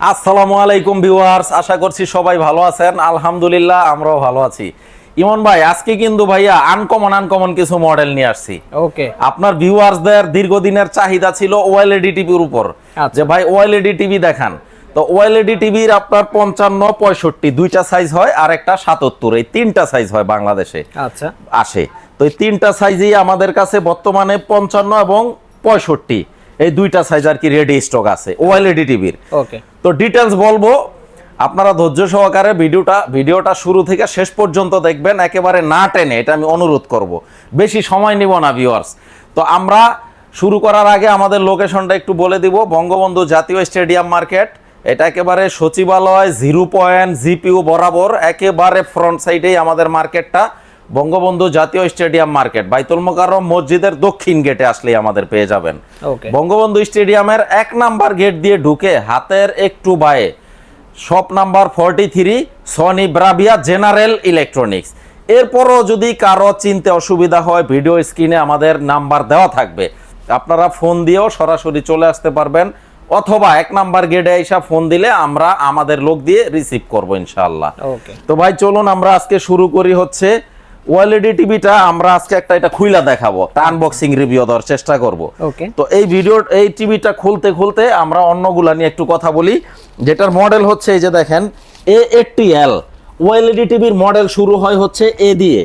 আসসালামু আলাইকুম ভিউয়ার্স আশা করছি সবাই ভালো আছেন। আলহামদুলিল্লাহ আমরাও ভালো আছি। ইমন ভাই আজকে কিন্তু ভাইয়া আনকমন আনকমন কিছু মডেল নিয়ে আসছি। ওকে আপনার ভিউয়ার্সদের দীর্ঘদিনের চাহিদা ছিল ওএলইডি টিভির উপর। আচ্ছা। যে ভাই ওএলইডি টিভি দেখান। তো ওএলইডি টিভির আপনার পঞ্চান্ন পঁয়ষট্টি দুইটা সাইজ হয় আর একটা সাতাত্তর। এই তিনটা সাইজ হয় বাংলাদেশে। আচ্ছা। আসে। তো এই তিনটা সাইজই আমাদের কাছে বর্তমানে পঞ্চান্ন এবং পঁয়ষট্টি। এই দুইটা সাইজ আর কি রেডি স্টক আছে ওএলইডি টিভির ওকে তো ডিটেলস বলব। আপনারা ধৈর্য সহকারে ভিডিওটা ভিডিওটা শুরু থেকে শেষ পর্যন্ত দেখবেন, একেবারে না টেনে, এটা আমি অনুরোধ করব। বেশি সময় নিব না ভিউয়ার্স তো আমরা শুরু করার আগে আমাদের লোকেশনটা একটু বলে দিব। বঙ্গবন্ধু জাতীয় স্টেডিয়াম মার্কেট, এটা একেবারে সচিবালয় জিরো পয়েন্ট জিপিউ বরাবর, একেবারে ফ্রন্ট সাইডেই আমাদের মার্কেটটা। বঙ্গবন্ধু জাতীয় স্টেডিয়াম মার্কেট। বাইতুল মোকাররম মসজিদের দক্ষিণ গেটে আসলেই আমাদের পেয়ে যাবেন। বঙ্গবন্ধু স্টেডিয়ামের এক নাম্বার গেট দিয়ে ঢুকে হাতের একটু বায়ে shop number forty three Sony Bravia general electronics. এরপরও যদি কারও চিনতে অসুবিধা হয় ভিডিও স্ক্রিনে আমাদের নাম্বার দেওয়া থাকবে। আপনারা ফোন দিয়েও সরাসরি চলে আসতে পারবেন অথবা এক নাম্বার গেটে এসে ফোন দিলে আমরা আমাদের লোক দিয়ে রিসিভ করব ইনশাল্লাহ তো ভাই চলুন আমরা আজকে শুরু করি হচ্ছে ওয়াইলেডি টিভিটা আমরা আজকে একটা এটা খুইলা দেখাবো একটা আনবক্সিং রিভিউ দেওয়ার চেষ্টা করব। ওকে। তো এই ভিডিও এই টিভিটা খুলতে খুলতে আমরা অন্যগুলা নিয়ে একটু কথা বলি। যেটার মডেল হচ্ছে এই যে দেখেন এ এইটটি এল ওয়েলইডি টিভির মডেল শুরু হয় হচ্ছে এ দিয়ে.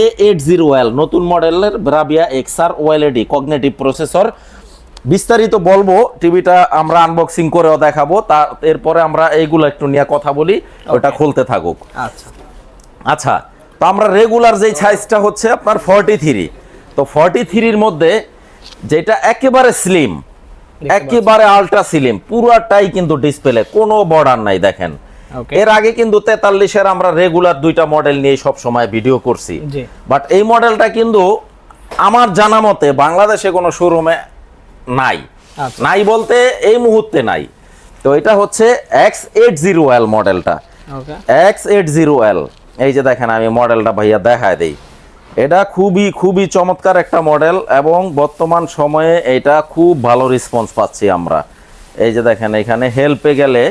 এ এইট জিরো এল নতুন মডেলের Bravia XR OLED cognitive processor বিস্তারিত বলব টিভিটা আমরা আনবক্সিং করেও দেখাবো তা এরপরে আমরা এইগুলো একটু নিয়ে কথা বলি ওটা খুলতে থাকুক। আচ্ছা। আচ্ছা তো আমরা রেগুলার যেই সাইজটা হচ্ছে আপনার ফর্টি থ্রি তো ফর্টি থ্রির মধ্যে যেটা একেবারে স্লিম একেবারে আলট্রা স্লিম পুরাটাই কিন্তু ডিসপ্লে কোনো বর্ডার নাই দেখেন। এর আগে কিন্তু তেতাল্লিশের আমরা রেগুলার দুইটা মডেল নিয়ে সব সময় ভিডিও করছি বাট এই মডেলটা কিন্তু আমার জানা মতে বাংলাদেশে কোনো শোরুমে নাই। আচ্ছা। নাই বলতে এই মুহূর্তে নাই। তো এটা হচ্ছে এক্স এইট জিরো এল মডেলটা এক্স এইট জিরো এল এই যে দেখেন আমি মডেলটা ভাইয়া দেখায় দিই। এটা খুবই খুবই চমৎকার একটা মডেল এবং বর্তমান সময়ে এটা খুব ভালো রেসপন্স পাচ্ছি আমরা। এই যে দেখেন এখানে হেল্পে গেলে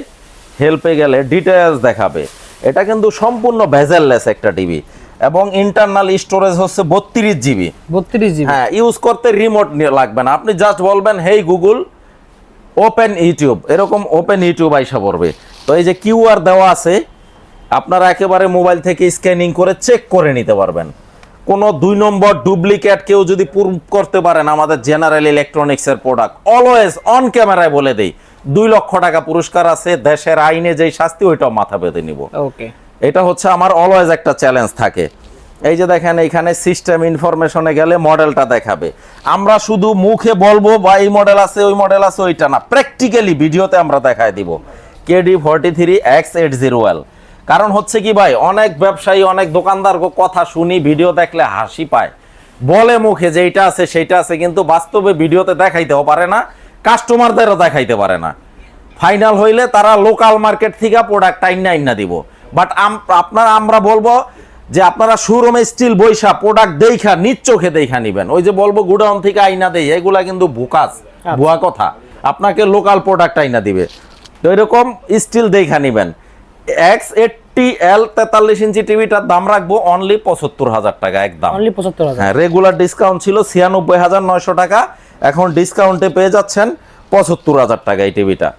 হেল্পে গেলে ডিটেলস দেখাবে। এটা কিন্তু সম্পূর্ণ ভেজেললেস একটা টিভি এবং ইন্টারনাল স্টোরেজ হচ্ছে বত্রিশ জিবি বত্রিশ জিবি হ্যাঁ ইউজ করতে রিমোট লাগবে না। আপনি জাস্ট বলবেন হেই গুগল ওপেন ইউটিউব এরকম ওপেন ইউটিউব আইসা পড়বে। তো এই যে কিউআর দেওয়া আছে আপনারা একেবারে মোবাইল থেকে স্ক্যানিং করে চেক করে নিতে পারবেন। কোনো দুই নম্বর ডুপ্লিকেট কেউ যদি প্রুভ করতে পারেন আমাদের জেনারেল ইলেকট্রনিক্সের প্রোডাক্ট অলওয়েজ অন ক্যামেরায় বলে দেই দুই লক্ষ টাকা পুরস্কার আছে দেশের আইনে যেই শাস্তি ওইটাও মাথা পেতে নিব। ওকে। এটা হচ্ছে আমার অলওয়েজ একটা চ্যালেঞ্জ থাকে। এই যে দেখেন এইখানে সিস্টেম ইনফরমেশনে গেলে মডেলটা দেখাবে। আমরা শুধু মুখে বলব বা এই মডেল আছে ওই মডেল আছে ওইটা না। প্র্যাকটিক্যালি ভিডিওতে আমরা দেখায় দিব। KD forty three X eight zero L. কারণ হচ্ছে কি ভাই অনেক ব্যবসায়ী অনেক দোকানদার কথা শুনি ভিডিও দেখলে হাসি পায়। বলে মুখে যে এইটা আছে সেইটা আছে কিন্তু বাস্তবে ভিডিওতে দেখাইতেও পারে না কাস্টমারদেরও দেখাইতে পারে না। ফাইনাল হইলে তারা লোকাল মার্কেট থেকে প্রোডাক্ট আইনা আইনা দিব। বাট আপনার আমরা বলব যে আপনারা শোরুমে স্টিল বৈশা প্রোডাক্ট দেখা নিজ চোখে দেখা নিবেন। ওই যে বলব গুডাউন থেকে আইনা দেই এগুলা কিন্তু ভুকাস ভুয়া কথা। আপনাকে লোকাল প্রোডাক্ট আইনা দিবে। তো এরকম স্টিল দেখা নিবেন। এক্স এইটটি এল তেতাল্লিশ ইঞ্চি টিভিটার দাম রাখব অনলি পঁচাত্তর হাজার টাকা একদম। অনলি পঁচাত্তর হাজার। হ্যাঁ রেগুলার ডিসকাউন্ট ছিল ছিয়ানব্বই হাজার নয়শো টাকা এখন ডিসকাউন্টে পেয়ে যাচ্ছেন পঁচাত্তর হাজার টাকা এই টিভিটা।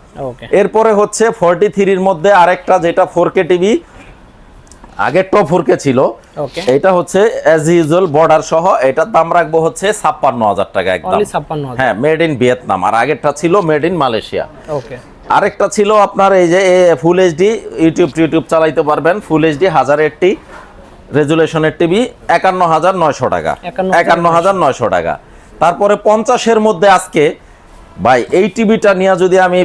এরপরে হচ্ছে ফর্টি থ্রির মধ্যে আরেকটা যেটা ফোর কে টিভি আগের টপ ফোর কে ছিল এটা হচ্ছে অ্যাজ ইউজুয়াল বর্ডার সহ এটার দাম রাখব হচ্ছে ছাপ্পান্ন হাজার টাকা একদম। হ্যাঁ মেড ইন ভিয়েতনাম আর আগেরটা ছিল মেড ইন মালয়েশিয়া ওকে আরেকটা ছিল আপনার এই যে ফুল এইচডি ইউটিউব টিউটিউব চালাইতে পারবেন। ফুল এইচডি হাজার এইটটি রেজুলেশনের টিভি একান্ন হাজার নয়শো টাকা। একান্ন হাজার নয়শো টাকা। তারপরে পঞ্চাশের মধ্যে আজকে, ভাই, এই টিভিটা নিয়ে যদি আমি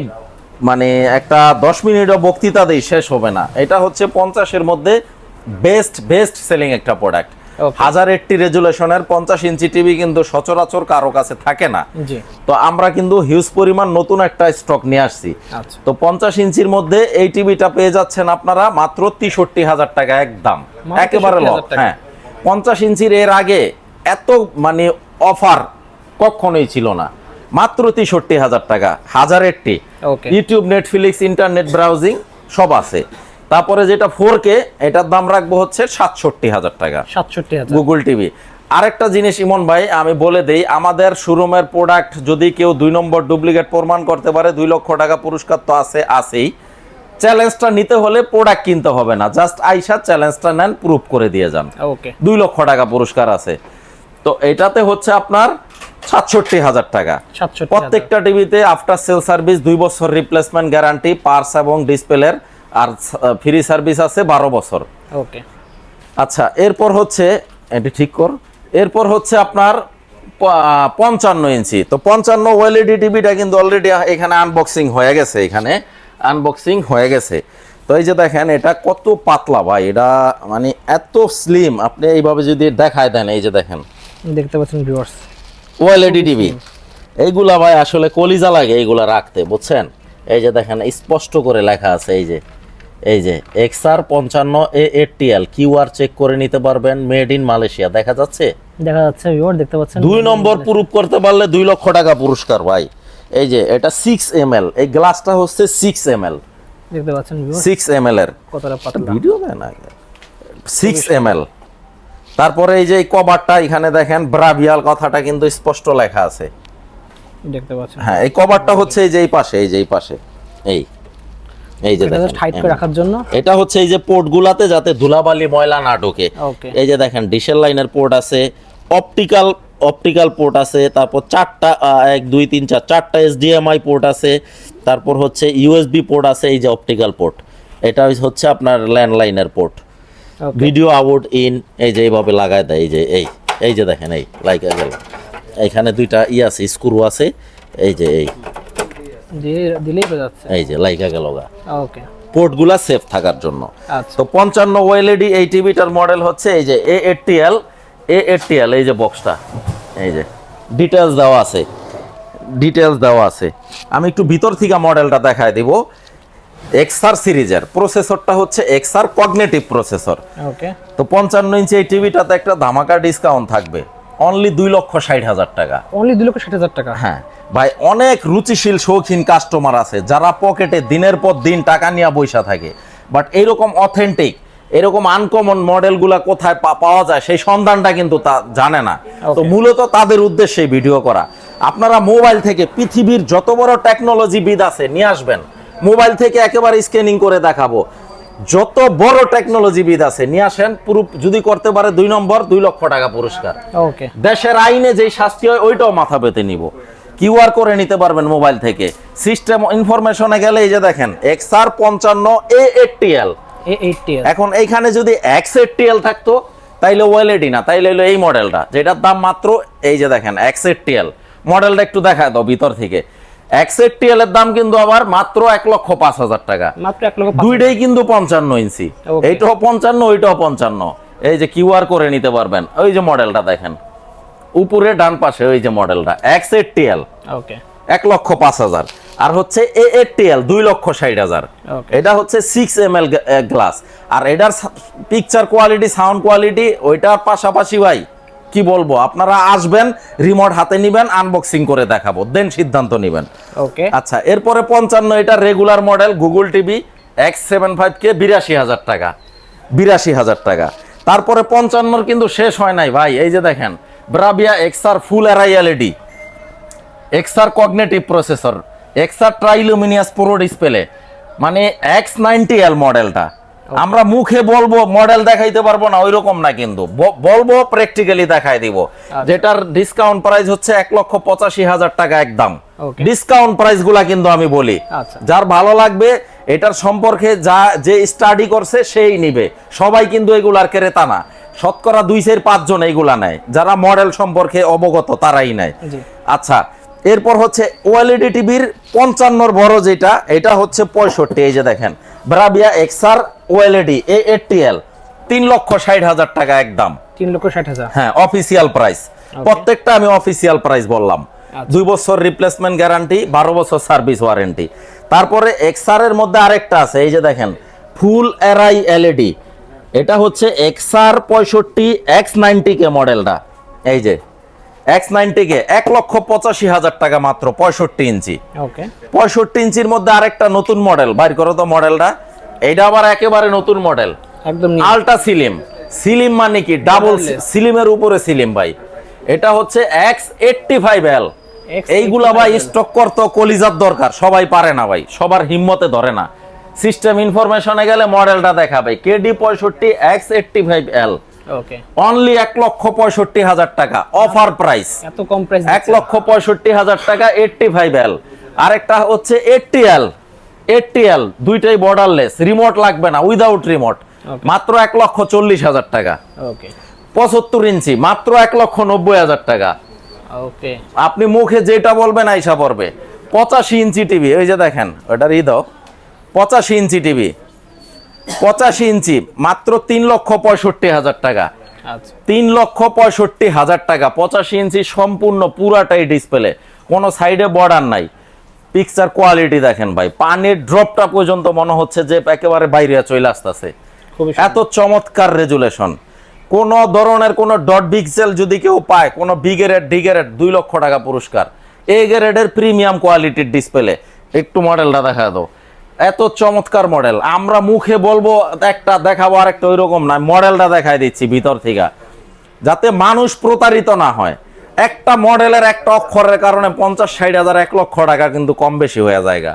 মানে একটা দশ মিনিটও বক্তৃতা দিই, শেষ হবে না। এটা হচ্ছে পঞ্চাশের মধ্যে বেস্ট বেস্ট সেলিং একটা প্রোডাক্ট. হাজার এইটটি রেজুলেশনের পঞ্চাশ ইঞ্চি টিভি কিন্তু সচরাচর কারও কাছে থাকে না। তো আমরা কিন্তু হিউজ পরিমাণ নতুন একটা স্টক নিয়ে আসছি। আচ্ছা। তো পঞ্চাশ ইঞ্চির মধ্যে এই টিভিটা পেয়ে যাচ্ছেন আপনারা মাত্র তেষট্টি হাজার টাকা একদম। একেবারে 63,000 লক হ্যাঁ। পঞ্চাশ ইঞ্চির এর আগে এত মানে অফার কখনোই ছিল না। মাত্র তেষট্টি হাজার টাকা। হাজারের টি ইউটিউব নেটফ্লিক্স ইন্টারনেট ব্রাউজিং সব আছে। তারপরে যেটা ফোর কে এটার দাম রাখব হচ্ছে সাতষট্টি হাজার টাকা। সাতষট্টি হাজার। গুগল টিভি আরেকটা জিনিস ইমন ভাই আমি বলে দেই আমাদের শোরুমের প্রোডাক্ট যদি কেউ দুই নম্বর ডুপ্লিকেট প্রমাণ করতে পারে দুই লক্ষ টাকা পুরস্কার তো আছে আছেই। চ্যালেঞ্জটা নিতে হলে প্রোডাক্ট কিনতে হবে না জাস্ট আইসা চ্যালেঞ্জটা নেন প্রুফ করে দিয়ে যান। ওকে দুই লক্ষ টাকা পুরস্কার আছে। তো এটাতে হচ্ছে আপনার সাতষট্টি হাজার টাকা। প্রত্যেকটা টিভিতে আফটার সেল সার্ভিস দুই বছর রিপ্লেসমেন্ট গ্যারান্টি পার্স এবং ডিসপ্লের আর ফ্রি সার্ভিস আছে বারো বছর। ওকে আচ্ছা এরপর হচ্ছে এটি ঠিক কর এরপর হচ্ছে আপনার পঞ্চান্ন ইঞ্চি। তো পঞ্চান্ন ওএলইডি টিভিটা কিন্তু অলরেডি এখানে আনবক্সিং হয়ে গেছে এখানে আনবক্সিং হয়ে গেছে। তো এই যে দেখেন এটা কত পাতলা ভাই এটা মানে এত স্লিম আপনি এইভাবে যদি দেখায় দেন এই যে দেখেন। দেখতে পাচ্ছেন ভিউয়ার্স ওএলইডি টিভি এইগুলা ভাই আসলে কলিজা লাগে এইগুলা রাখতে বুঝছেন? এই যে দেখেন স্পষ্ট করে লেখা আছে এই যে। এই যে এক্সআর পঞ্চান্ন এ এটিএল কিউআর চেক করে নিতে পারবেন মেড ইন মালয়েশিয়া। দেখা যাচ্ছে? দেখা যাচ্ছে ভিউয়ার দেখতে পাচ্ছেন। দুই নম্বর প্রুফ করতে পারলে দুই লক্ষ টাকা পুরস্কার ভাই। এই যে এটা সিক্স এম এই গ্লাসটা হচ্ছে সিক্স এম এল দেখতে পাচ্ছেন ভিউয়ার সিক্স এম এর কতটা পাতলা। ভিডিও দেয় না সিক্স এম তারপরে এই যে কভারটা এখানে দেখেন ব্রাভিয়াল কথাটা কিন্তু স্পষ্ট লেখা আছে। দেখতে পাচ্ছেন। হ্যাঁ এই কভারটা হচ্ছে এই যে এই পাশে এই যে এই পাশে। এই। এই যে দেখেন হাইট করে রাখার জন্য? এটা হচ্ছে এই যে পোর্ট গুলাতে যাতে ধুলাবালি ময়লা না ঢোকে। এই যে দেখেন ডিশেল লাইনের পোর্ট আছে অপটিক্যাল অপটিক্যাল পোর্ট আছে তারপর চারটা এক দুই তিন চার চারটা এসডিএমআই পোর্ট আছে তারপর হচ্ছে ইউএসবি পোর্ট আছে এই যে অপটিক্যাল পোর্ট এটা হচ্ছে আপনার ল্যান্ডলাইনের পোর্ট ভিডিও আউট ইন এই যে এইভাবে লাগায় দেয় এই যে এই এই যে দেখেন এই লাইকা এখানে দুইটা ই আছে স্ক্রু আছে এই যে এই। দিলেই বোঝা যাচ্ছে। এই যে লাইকা গেল গা। ওকে। পোর্টগুলা সেফ থাকার জন্য। আচ্ছা। তো পঞ্চান্ন ওয়েলইডি এই টিভিটার মডেল হচ্ছে এই যে এ এল এ এল এই যে বক্সটা এই যে ডিটেলস দেওয়া আছে। ডিটেলস দেওয়া আছে। আমি একটু ভিতর থেকে মডেলটা দেখায় দিব। এক্সআর সিরিজের। প্রসেসরটা হচ্ছে এক্সআর কগনেটিভ প্রসেসর ওকে। তো পঞ্চান্ন ইঞ্চি এই টিভিটাতে একটা ধামাকা ডিসকাউন্ট থাকবে। অনলি দুই লক্ষ ষাট হাজার টাকা। অনলি দুই লক্ষ ষাট হাজার টাকা? হ্যাঁ। ভাই অনেক রুচিশীল শৌখিন কাস্টমার আছে যারা পকেটে দিনের পর দিন টাকা নিয়ে বৈশা থাকে। বাট এইরকম অথেন্টিক এরকম আনকমন মডেলগুলা কোথায় পাওয়া যায় সেই সন্ধানটা কিন্তু তা জানে না। তো মূলত তাদের উদ্দেশ্যে ভিডিও করা। আপনারা মোবাইল থেকে পৃথিবীর যত বড় টেকনোলজি বিদ আছে নিয়ে আসবেন। মোবাইল থেকে একেবারে স্ক্যানিং করে দেখাবো। যত বড় টেকনোলজি বিদ আছে নিয়ে আসেন পুরো যদি করতে পারে দুই নম্বর দুই লক্ষ টাকা পুরস্কার। ওকে দেশের আইনে যেই শাস্তি হয় ওইটাও মাথা পেতে নিব। কিউআর করে নিতে পারবেন মোবাইল থেকে। সিস্টেম ইনফরমেশনে গেলে এই যে দেখেন এক্সআর পঞ্চান্ন এ এইটটি এখন এইখানে যদি এক্স এইটটি এল থাকতো তাইলে ওয়েলেডি না তাইলে হলো এই মডেলটা যেটার দাম মাত্র এই যে দেখেন এক্স এইটটি এল মডেলটা একটু দেখায় দাও ভিতর থেকে। এক্স এটিএল এর দাম কিন্তু আবার মাত্র এক লক্ষ পাঁচ হাজার টাকা। মাত্র এক লক্ষ দুইটাই কিন্তু পঞ্চান্ন ইঞ্চি। এইটাও পঞ্চান্ন ওইটাও পঞ্চান্ন। এই যে কিউআর করে নিতে পারবেন। ওই যে মডেলটা দেখেন। উপরে ডান পাশে ওই যে মডেলটা। এক্স এটিএল ওকে এক লক্ষ পাঁচ হাজার। আর হচ্ছে এ এটিএল দুই লক্ষ ষাট হাজার। এটা হচ্ছে সিক্স এম এল গ্লাস আর এটার পিকচার কোয়ালিটি সাউন্ড কোয়ালিটি ওইটার পাশাপাশি ভাই কি বলব? আপনারা আসবেন রিমোট হাতে নিবেন আনবক্সিং করে দেখাবো। দেন সিদ্ধান্ত নিবেন। ওকে আচ্ছা এরপরে পঞ্চান্ন এটা regular model Google TV X seven five K বিরাশি হাজার টাকা। বিরাশি হাজার টাকা। তারপরে পঞ্চান্নর কিন্তু শেষ হয় নাই ভাই। এই যে দেখেন Bravia XR full array LED XR cognitive processor XR Triluminos pro display মানে এক্স নাইনটি এল মডেলটা আমরা মুখে বলব মডেল দেখাইতে পারব না ওইরকম না কিন্তু। বলব প্র্যাকটিক্যালি দেখাই দিব। যেটার ডিসকাউন্ট প্রাইস হচ্ছে এক লক্ষ পঁচাশি হাজার টাকা একদম। ডিসকাউন্ট প্রাইসগুলা কিন্তু আমি বলি। আচ্ছা। যার ভালো লাগবে এটার সম্পর্কে যা যে স্টাডি করছে সেই নিবে। সবাই কিন্তু এগুলার ক্রেতা না। শতকরা দুই সের পাঁচজন এইগুলা নেয়। যারা মডেল সম্পর্কে অবগত তারাই নেয়। আচ্ছা এরপর হচ্ছে ওএলইডি টিভির পঞ্চান্নর বড় যেটা এটা হচ্ছে পঁয়ষট্টি এই যে দেখেন। Bravia XR OLED A eighty L তিন লক্ষ ষাট হাজার টাকা একদম। তিন লক্ষ ষাট হাজার? হ্যাঁ অফিসিয়াল প্রাইস প্রত্যেকটা আমি অফিসিয়াল প্রাইস বললাম। আচ্ছা। দুই বছর রিপ্লেসমেন্ট গ্যারান্টি বারো বছর সার্ভিস ওয়ারেন্টি তারপরে এক্সআর এর মধ্যে আরেকটা আছে এই যে দেখেন ফুল এরআই এলইডি এটা হচ্ছে এক্সআর পঁয়ষট্টি এক্স নাইনটি কে মডেলটা এই যে এক্স নাইনটিকে এক লক্ষ পঁচাশি হাজার টাকা মাত্র পঁয়ষট্টি ইঞ্চি। পঁয়ষট্টি ইঞ্চির মধ্যে আরেকটা নতুন মডেল বাইর করো তো মডেলটা এইটা আবার একেবারে নতুন মডেল একদম আলট্রা সিলিম সিলিম মানে কি? ডাবল সিলিমের উপরে সিলিম ভাই। এটা হচ্ছে এক্স এইটটি ফাইভ এল এইগুলা ভাই স্টক করতে কলিজার দরকার। সবাই পারে না ভাই। সবার হিম্মতে ধরে না। সিস্টেম ইনফরমেশনে গেলে মডেলটা দেখাবে। কেডি পঁয়ষট্টি X eighty five L only এক লক্ষ পঁয়ষট্টি হাজার টাকা। অফার প্রাইস এত কম প্রাইস এক লক্ষ পঁয়ষট্টি হাজার টাকা এইটটি ফাইভ এল আরেকটা হচ্ছে এইটটি এল এইটটি এল দুইটাই বর্ডারলেস রিমোট লাগবে না উইদাউট রিমোট মাত্র এক লক্ষ চল্লিশ হাজার টাকা। ওকে পঁচাত্তর ইঞ্চি মাত্র এক লক্ষ নব্বই হাজার টাকা। ওকে আপনি মুখে যেটা বলবেন আইসা পড়বে। পঁচাশি ইঞ্চি টিভি ওই যে দেখেন ওটার ই দাও। পঁচাশি ইঞ্চি টিভি। পঁচাশি ইঞ্চি মাত্র তিন লক্ষ পঁয়ষট্টি হাজার টাকা। আচ্ছা। তিন লক্ষ পঁয়ষট্টি হাজার টাকা পঁচাশি ইঞ্চি সম্পূর্ণ পুরাটাই ডিসপ্লে কোনো সাইডে বর্ডার নাই। পিকচার কোয়ালিটি দেখেন ভাই পানির ড্রপটা পর্যন্ত মনে হচ্ছে যে একেবারে বাইরে চলে আসতেছে। এত চমৎকার রেজুলেশন কোন ধরনের কোন ডট পিক্সেল যদি কেউ পায় কোন বি গ্রেড ডি গ্রেড দুই লক্ষ টাকা পুরস্কার। এ গ্রেডের প্রিমিয়াম কোয়ালিটির ডিসপ্লে একটু মডেলটা দেখা দাও। এত চমৎকার মডেল আমরা মুখে বলব একটা দেখাবো আর একটা ওইরকম না মডেলটা দেখাই দিচ্ছি ভিতর থেকে। যাতে মানুষ প্রতারিত না হয়। একটা মডেলের একটা অক্ষরের কারণে পঞ্চাশ ষাট হাজার এক লক্ষ টাকা কিন্তু কম বেশি হয়ে জায়গা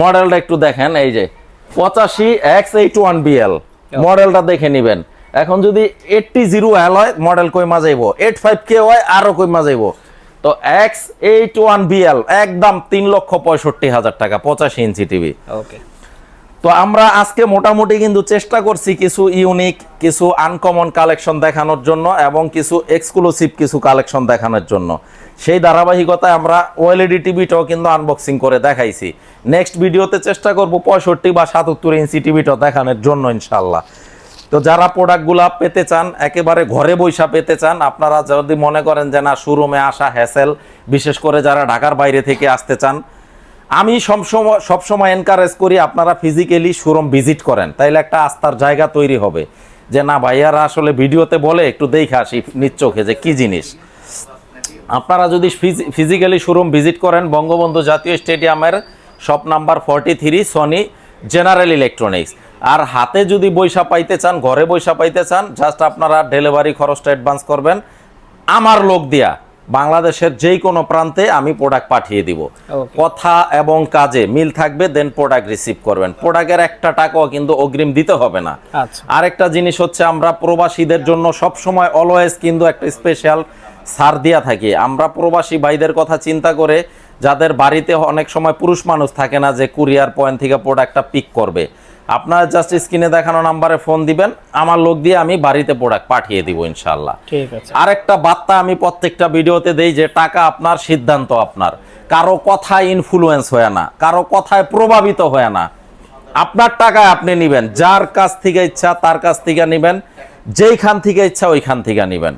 মডেলটা একটু দেখেন এই যে পঁচাশি এক্স এইট ওয়ান বিএল মডেলটা দেখে নিবেন। এখন যদি এইটটি জিরো এল হয় মডেল কই যাইব? এইট ফাইভ কে হয় আরও কইমা যাইব? তো এক্স এইট ওয়ান বিএল একদম তিন লক্ষ পঁয়ষট্টি হাজার টাকা পঁচাশি ইঞ্চি টিভি ওকে তো আমরা আজকে মোটামুটি কিন্তু চেষ্টা করছি কিছু ইউনিক কিছু আনকমন কালেকশন দেখানোর জন্য এবং কিছু এক্সক্লুসিভ কিছু কালেকশন দেখানোর জন্য। সেই ধারাবাহিকতায় আমরা ওএলইডি টিভিটাও কিন্তু আনবক্সিং করে দেখাইছি। নেক্সট ভিডিওতে চেষ্টা করব পঁয়ষট্টি বা সাতাত্তর ইঞ্চি টিভিটাও দেখানোর জন্য ইনশাল্লাহ তো যারা প্রোডাক্টগুলা পেতে চান, একেবারে ঘরে বৈশা পেতে চান, আপনারা যদি মনে করেন যে না শোরুমে আসা হ্যাসেল বিশেষ করে যারা ঢাকার বাইরে থেকে আসতে চান, আমি সবসময় সবসময় এনকারেজ করি আপনারা ফিজিক্যালি শোরুম ভিজিট করেন। তাইলে একটা আস্থার জায়গা তৈরি হবে। যে না, ভাইয়ারা আসলে ভিডিওতে বলে, একটু দেখে আসি নিজ চোখে যে কি জিনিস। আপনারা যদি ফিজিক্যালি শোরুম ভিজিট করেন, বঙ্গবন্ধু জাতীয় স্টেডিয়ামের shop number forty three Sony general electronics আর হাতে যদি বৈশা পাইতে চান ঘরে বৈশা পাইতে চান জাস্ট আপনারা ডেলিভারি খরচটা অ্যাডভান্স করবেন। আমার লোক দিয়া বাংলাদেশের যে কোনো প্রান্তে আমি প্রোডাক্ট পাঠিয়ে দিব। কথা এবং কাজে মিল থাকবে দেন প্রোডাক্ট রিসিভ করবেন। প্রোডাক্টের একটা টাকাও কিন্তু অগ্রিম দিতে হবে না। আচ্ছা। আরেকটা জিনিস হচ্ছে আমরা প্রবাসীদের জন্য সব সময় অলওয়েজ কিন্তু একটা স্পেশাল সার দিয়া থাকি। আমরা প্রবাসী ভাইদের কথা চিন্তা করে যাদের বাড়িতে অনেক সময় পুরুষ মানুষ থাকে না যে কুরিয়ার পয়েন্ট থেকে প্রোডাক্টটা পিক করবে। আপনারা জাস্ট স্ক্রিনে দেখানো নাম্বারে ফোন দিবেন। আমার লোক দিয়ে আমি বাড়িতে প্রোডাক্ট পাঠিয়ে দিব ইনশাল্লাহ ঠিক আছে। আরেকটা বার্তা আমি প্রত্যেকটা ভিডিওতে দেই যে টাকা আপনার সিদ্ধান্ত আপনার। কারও কথায় ইনফ্লুয়েন্স হয় না কারও কথায় প্রভাবিত হয় না। আপনার টাকায় আপনি নিবেন যার কাছ থেকে ইচ্ছা তার কাছ থেকে নিবেন যেইখান থেকে ইচ্ছা ওইখান থেকে নিবেন।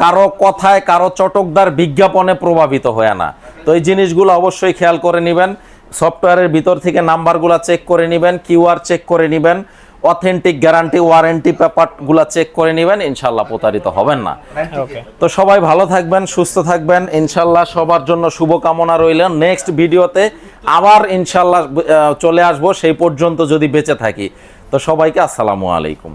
কারও কথায় কারও চটকদার বিজ্ঞাপনে প্রভাবিত হয় না। তো এই জিনিসগুলো অবশ্যই খেয়াল করে নেবেন। সফটওয়্যারের ভিতর থেকে নাম্বারগুলো চেক করে নেবেন কিউআর চেক করে নেবেন অথেন্টিক গ্যারান্টি ওয়ারেন্টি পেপারগুলো চেক করে নেবেন ইনশাল্লাহ প্রতারিত হবেন না। তো সবাই ভালো থাকবেন সুস্থ থাকবেন ইনশাল্লাহ সবার জন্য শুভকামনা রইল। নেক্সট ভিডিওতে আবার ইনশাল্লাহ চলে আসব সেই পর্যন্ত যদি বেঁচে থাকি। তো সবাইকে আসসালামু আলাইকুম।